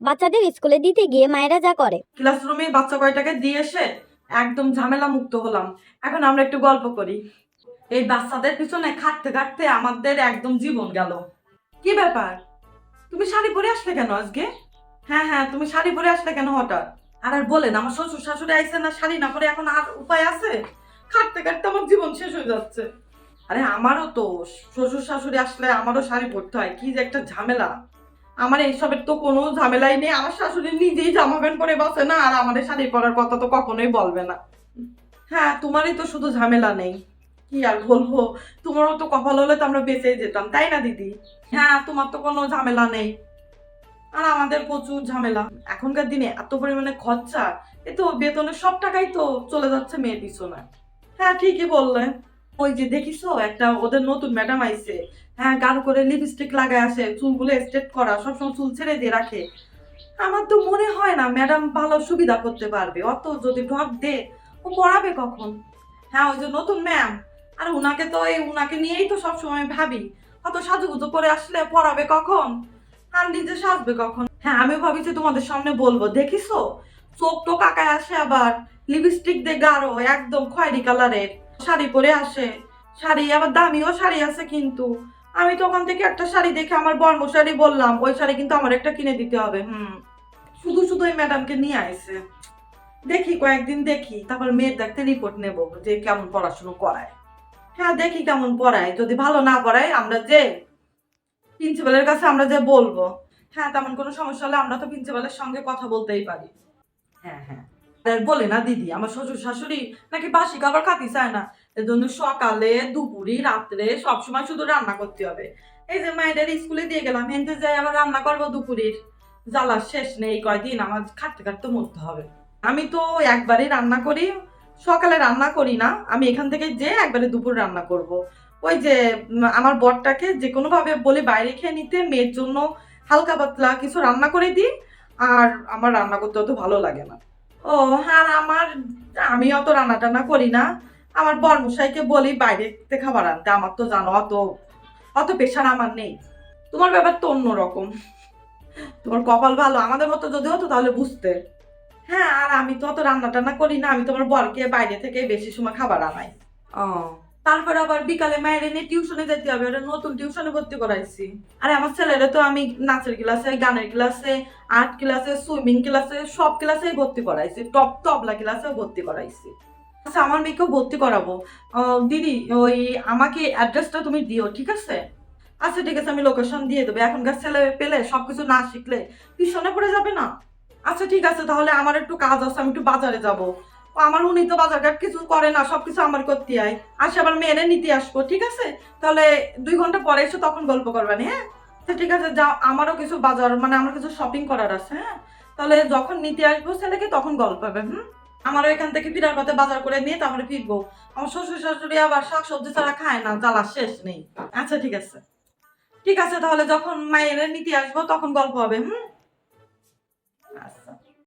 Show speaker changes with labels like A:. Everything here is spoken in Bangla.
A: বাচ্চাদের স্কুলে দিতে গিয়ে মায়েরা যা করে।
B: ক্লাসরুমে বাচ্চা কয়টাকে দিয়ে এসে একদম ঝামেলা মুক্ত হলাম। এখন আমরা একটু গল্প করি। এই বাচ্চাদের পিছনে খাটতে খাটতে আমাদের একদম জীবন গেল। কি ব্যাপার? তুমি শাড়ি পরে আসলে কেন আজকে? হ্যাঁ হ্যাঁ তুমি শাড়ি পরে আসলে কেন হঠাৎ? আর আর বলেন, আমার শ্বশুর শাশুড়ি আইসে না, শাড়ি না পরে এখন আর উপায় আছে? খাটতে খাটতে আমার জীবন শেষ হয়ে যাচ্ছে। আরে, আমারও তো শ্বশুর শাশুড়ি আসলে আমারও শাড়ি পরতে হয়। কি যে একটা ঝামেলা। আমার এইসবের তো কোনো ঝামেলাই নেই। আমার শাশুড়ি নিজেই জামা প্যান্ট পরে বসে না, আর আমাদের শাড়ি পরার কথা তো কখনোই বলবে না। হ্যাঁ তোমারই তো শুধু ঝামেলা নেই। কি আর বলব? তোমারও তো কপাল হলে তো আমরা বেঁচেই যেতাম, তাই না দিদি? হ্যাঁ তোমার তো কোনো ঝামেলা নেই। আর আমাদের প্রচুর ঝামেলা। এখনকার দিনে এত পরিমাণে খরচা, এ তো বেতনের সব টাকাই তো চলে যাচ্ছে মেয়ের পিছনে। হ্যাঁ ঠিকই বললে। ওই যে দেখিছো একটা ওদের নতুন ম্যাডাম আইছে। হ্যাঁ গাঢ় করে লিপস্টিক লাগায় আসে, চুলগুলো স্ট্রেট করা, সবসময় চুল ছেড়ে দিয়ে রাখে। আমার তো মনে হয় না ম্যাডাম ভালো সুবিধা করতে পারবে। অত যদি ড্রপ দে, ও পড়াবে কখন? হ্যাঁ ওই যে নতুন ম্যাম আর উনাকে তো এই, উনাকে নিয়েই তো সবসময় ভাবি। অত সাজুগুজু করে আসলে পড়াবে কখন? আর নিজে সাজবে কখন? হ্যাঁ আমিও ভাবিছি তোমাদের সামনে বলব। দেখিছো চোখ তো কাকায় আসে আবার। লিপস্টিক দিয়ে গাঢ়, একদম খয়েরি কালারের শাড়ি পরে আসে। শাড়ি আবার দামিও শাড়ি আছে কিন্তু। আমি তো ওখান থেকে একটা শাড়ি দেখে আমার বর্ম শাড়ি বললাম, ওই শাড়ি কিন্তু আমার একটা কিনে দিতে হবে, হুম। শুধু শুধু ওই ম্যাডামকে নিয়ে আইছে। দেখি, কয়েকদিন দেখি, তারপর মেয়ের দেখতে রিপোর্ট নেব যে কেমন পড়াশুনো করায়। হ্যাঁ দেখি কেমন পড়ায়, যদি ভালো না পড়ায় আমরা যে প্রিন্সিপালের কাছে আমরা যে বলব। হ্যাঁ তেমন কোনো সমস্যা হলে আমরা তো প্রিন্সিপালের সঙ্গে কথা বলতেই পারি। হ্যাঁ হ্যাঁ। বলে না দিদি, আমার শ্বশুর শাশুড়ি নাকি বাসি খাবার খাতি চায় না। এজন্য সকালে, দুপুরি, রাত্রে সবসময় শুধু রান্না করতে হবে। এই যে মায়েদের স্কুলে দিয়ে গেলাম হেনতে যাই আবার রান্না করব দুপুরের। জ্বালার শেষ নেই, কয়দিন আমার খাটতে খাটতে মরতে হবে। আমি তো একবারই রান্না করি, সকালে রান্না করি না, আমি এখান থেকে যে একবারে দুপুর রান্না করব। ওই যে আমার বরটাকে যে কোনোভাবে বলে বাইরে খেয়ে নিতে, মেয়ের জন্য হালকা পাতলা কিছু রান্না করে দিই, আর আমার রান্না করতে অত ভালো লাগে না। ও, আর আমার, আমি অত রান্না টান্না করি না। আমার বর্মশাইকে বলি, বাইরে থেকে খাবার আনতে, আমার তো জানো অত অত পেশার আমার নেই। তোমার ব্যাপার তো অন্যরকম। তোমার কপাল ভালো, আমাদের মতো যদি হতো তাহলে বুঝতে। হ্যাঁ আর আমি তো অত রান্না টান্না করি না, আমি তোমার বরকে বাইরে থেকে বেশি সময় খাবার আনাই। ও তারপর আবার বিকালে মায়ের এনে টিউশনে যেতে হবে ওটা নতুন টিউশনে ভর্তি করাইছি। আরে আমার ছেলেরা তো আমি নাচের ক্লাসে, গানের ক্লাসে, আর্ট ক্লাসে, সুইমিং ক্লাসে, সব ক্লাসেই ভর্তি করাইছি, টপ তবলা ক্লাসেও ভর্তি করাইছি। আচ্ছা আমার মেয়েকেও ভর্তি করাবো। দিদি, ওই আমাকে অ্যাড্রেসটা তুমি দিও, ঠিক আছে? আচ্ছা ঠিক আছে, আমি লোকেশন দিয়ে দেবো। এখনকার ছেলে পেলে সবকিছু না শিখলে পিছনে পড়ে যাবে না? আচ্ছা ঠিক আছে, তাহলে আমার একটু কাজ আছে, আমি একটু বাজারে যাব। আমার উনি তো বাজারঘাট কিছু করে না, সবকিছু আমার করতে হয় আসে আবার মেনে নিতে আসব, ঠিক আছে? তাহলে দুই ঘণ্টা পরে এসে তখন গল্প করবেন হ্যাঁ? তো ঠিক আছে, যাও, আমারও কিছু বাজার মানে আমার কিছু শপিং করার আছে হ্যাঁ? তাহলে যখন নিতে আসব ছেলেকে তখন গল্প হবে, হুম? আমারও এখান থেকে ফিরার পথে বাজার করে নিয়ে তারপরে ফিরবো। আমার শ্বশুর শাশুড়ি আবার শাক সবজি ছাড়া খায় না, জ্বালা, শেষ নেই। আচ্ছা ঠিক আছে। ঠিক আছে, তাহলে যখন মায়ের নিতে আসব তখন গল্প হবে, হুম?